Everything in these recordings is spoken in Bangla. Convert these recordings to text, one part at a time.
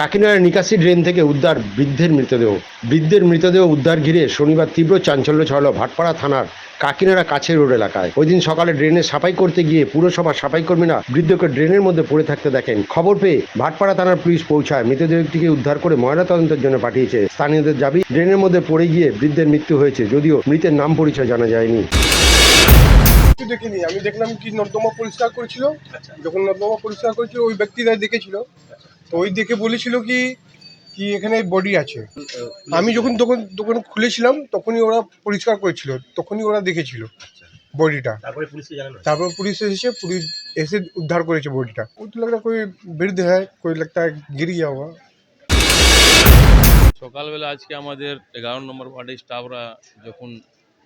কাকিনাড়া নিকাশি ড্রেন থেকে উদ্ধার বৃদ্ধের মৃতদেহ। বৃদ্ধের মৃতদেহ উদ্ধার ঘিরে শনিবার তীব্র চাঞ্চল্য ছড়ালো ভাটপাড়া থানার কাকিনাড়া কাছের রোড এলাকায়। ওই দিন সকালে ড্রেনে সাফাই করতে গিয়ে পুরসভার সাফাই কর্মীরা বৃদ্ধকে ড্রেনের মধ্যে পড়ে থাকতে দেখেন। খবর পেয়ে ভাটপাড়া থানার পুলিশ পৌঁছায়। মৃতদেহটিকে উদ্ধার করে ময়নাতদন্তের জন্য পাঠিয়েছে। স্থানীয়দের দাবি, ড্রেনের মধ্যে পড়ে গিয়ে বৃদ্ধের মৃত্যু হয়েছে, যদিও মৃতের নাম পরিচয় জানা যায়নি। দেখিনি। আমি দেখলাম কি নর্দমা পরিষ্কার করেছিল। যখন নর্দমা পরিষ্কার করেছিল, ওই ব্যক্তিরা দেখেছিল। তো ওই দেখে বলেছিল কি কি এখানে বডি আছে। আমি যখন দোকান দোকান খুলেছিলাম তখনই ওরা পরিষ্কার করেছিল তখনই ওরা দেখেছিল আচ্ছা। বডিটা তারপর পুলিশ এসেছে পুলিশ এসে উদ্ধার করেছে বডিটা ওই তো লাগটা কই বৃদ্ধ হয় কই লাগটা গিরি যাওয়া সকালবেলা আজকে আমাদের এগারো নম্বর ওয়ার্ডের স্টাফরা যখন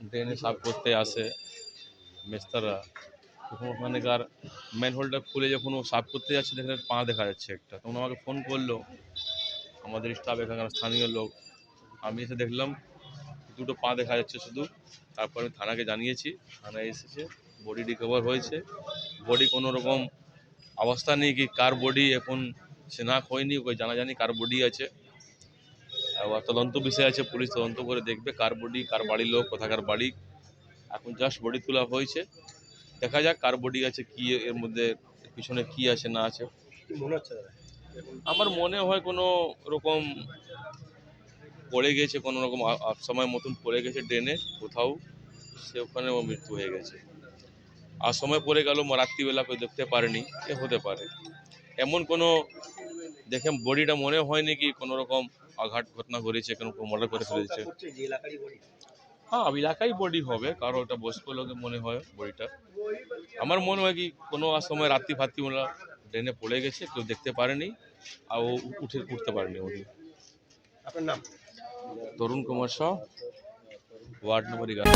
ড্রেনে সাফ করতে আসে মেস্তাররা তখন ওখানকার ম্যান হোলটা খুলে যখন ও সাফ করতে যাচ্ছে, দেখে পা দেখা যাচ্ছে একটা। তখন আমাকে ফোন করল। আমাদের স্টাফ এখানকার স্থানীয় লোক। আমি এসে দেখলাম, দুটো পা দেখা যাচ্ছে শুধু। তারপর আমি থানাকে জানিয়েছি। থানায় এসেছে বডি রিকভার হয়েছে। বডি কোনো রকম অবস্থা নেই কি, কার বডি এখন শনাখ হয়নি ওই জানা জানি কার বডি আছে। আবার তদন্ত বিষয় আছে, পুলিশ তদন্ত করে দেখবে কার বডি কার বাড়ির লোক, কোথাকার বাড়ি। এখন জাস্ট বডি তোলা হয়েছে। দেখা যাক কার বডি আছে কি এর মধ্যে পিছনে কি আছে না আছে। মনে হচ্ছে আমার মনে হয় কোনো রকম পড়ে গেছে কোনো রকম সময় মতন পড়ে গেছে ড্রেনে কোথাও সে ওখানে মৃত্যু হয়ে গেছে। আর সময় পড়ে গেল রাত্রিবেলা কেউ দেখতে পারেনি এ হতে পারে। এমন কোনো দেখে বডিটা মনে হয়নি কি কোনো রকম আঘাত ঘটনা করেছে কোনো মার্ডার করে ফেলেছে। হ্যাঁ এলাকায় বডি হবে কারও ওটা বয়স্ক লোকে মনে হয় বডিটা। আমার মনে হয় কি কোনো সময় রাত্রি ফাত্রি ওরা ড্রেনে পড়ে গেছে কেউ দেখতে পারেনি আর ও উঠে উঠতে পারেনি উনি আপনার নাম? তরুণ কুমার শাহ ওয়ার্ড নম্বর এগারো।